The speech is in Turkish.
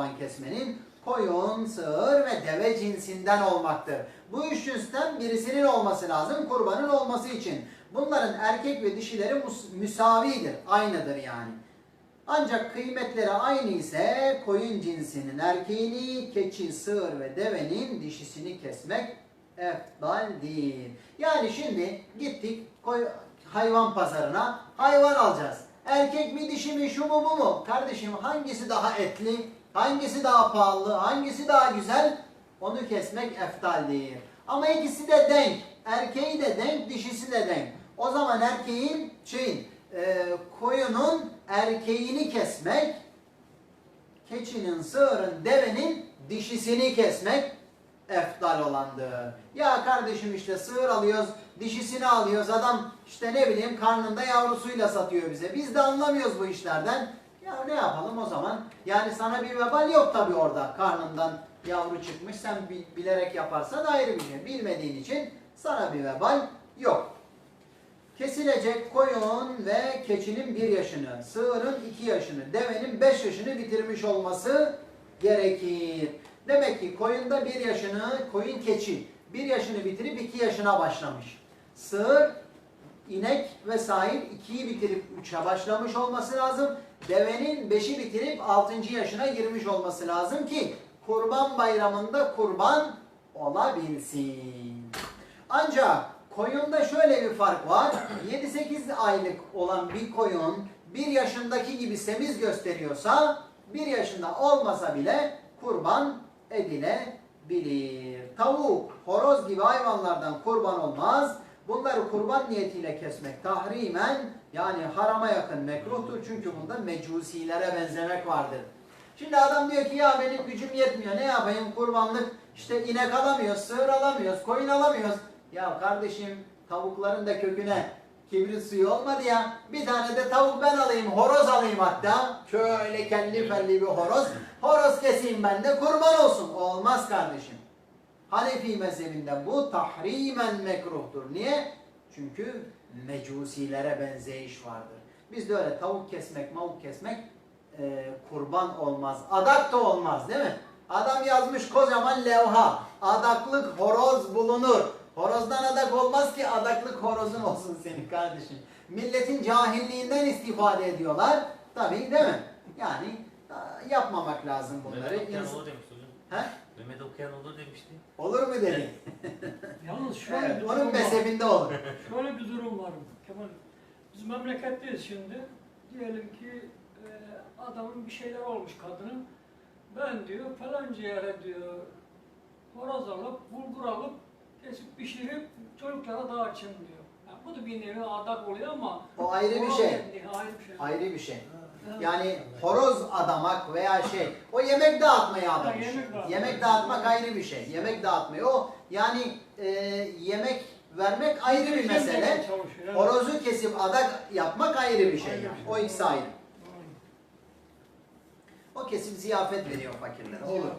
kurban kesmenin? Koyun, sığır ve deve cinsinden olmaktır. Bu üç cinsten birisinin olması lazım kurbanın olması için. Bunların erkek ve dişileri müsavidir, aynıdır yani. Ancak kıymetleri aynı ise koyun cinsinin erkeğini, keçi, sığır ve devenin dişisini kesmek efdaldir. Yani şimdi gittik hayvan pazarına hayvan alacağız. Erkek mi dişi mi şu mu bu mu? Kardeşim hangisi daha etli, hangisi daha pahalı, hangisi daha güzel onu kesmek efdaldir. Ama ikisi de denk. Erkeği de denk, dişisi de denk. O zaman erkeğin şeyin e, koyunun erkeğini kesmek, keçinin, sığırın, devenin dişisini kesmek efdal olandır. Ya kardeşim işte sığır alıyoruz, dişisini alıyoruz. Adam işte ne bileyim karnında yavrusuyla satıyor bize. Biz de anlamıyoruz bu işlerden. Ya ne yapalım o zaman? Yani sana bir vebal yok tabii orada. Karnından yavru çıkmış. Sen bi- bilerek yaparsan ayrı bir şey. Bilmediğin için sana bir vebal yok. Kesilecek koyun ve keçinin bir yaşını, sığırın iki yaşını, devenin beş yaşını bitirmiş olması gerekir. Demek ki koyunda bir yaşını, koyun keçi bir yaşını bitirip iki yaşına başlamış. Sığır, inek ve sahip ikiyi bitirip üçe başlamış olması lazım. Devenin beşi bitirip altıncı yaşına girmiş olması lazım ki kurban bayramında kurban olabilsin. Ancak koyunda şöyle bir fark var. 7-8 aylık olan bir koyun bir yaşındaki gibi semiz gösteriyorsa bir yaşında olmasa bile kurban edilebilir. Tavuk, horoz gibi hayvanlardan kurban olmaz. Bunları kurban niyetiyle kesmek tahrimen yani harama yakın mekruhtur. Çünkü bunda mecusilere benzemek vardır. Şimdi adam diyor ki ya benim gücüm yetmiyor ne yapayım kurbanlık işte inek alamıyoruz, sığır alamıyoruz, koyun alamıyoruz. Ya kardeşim tavukların da köküne kibrit suyu olmadı ya. Bir tane de tavuk ben alayım, horoz alayım hatta. Şöyle kelli felli bir horoz. Horoz keseyim ben de kurban olsun. Olmaz kardeşim. Hanefi mezhebinden bu tahrimen mekruhtur. Niye? Çünkü mecusilere benzeyiş vardır. Bizde öyle tavuk kesmek, mavuk kesmek e, kurban olmaz. Adak da olmaz değil mi? Adam yazmış kocaman levha. Adaklık horoz bulunur. Horozdan adak olmaz ki adaklık horozun olsun senin kardeşim. Milletin cahilliğinden istifade ediyorlar. Tabii değil mi? Yani e, yapmamak lazım bunları. Mehmet okuyan olur demiş hocam. He? Mehmet okuyan olur demişti. Olur mu dedi? Yalnız şöyle Evet, bir durum onun var. mezhebinde olur. Şöyle bir durum var Kemal. Biz memleketteyiz şimdi. Diyelim ki e, adamın bir şeyler olmuş kadının. Ben diyor falanca yere diyor horoz alıp, bulgur alıp, kesip pişirip çocuklara dağıtacağım diyor. Yani bu da bir nevi adak oluyor ama O ayrı bir şey. ayrı bir şey. Ayrı bir şey. Yani horoz adamak veya şey, o yemek dağıtmaya adamış. yemek dağıtmak. Yemek dağıtmak ayrı bir şey. Yemek dağıtmıyor. O yani e, yemek vermek ayrı bir mesele. demeye çalışıyor, evet. Horozu kesip adak yapmak ayrı bir şey. Ayrı bir Yani. şey. O ikisi ayrı. O kesip ziyafet veriyor fakirlere. Olur.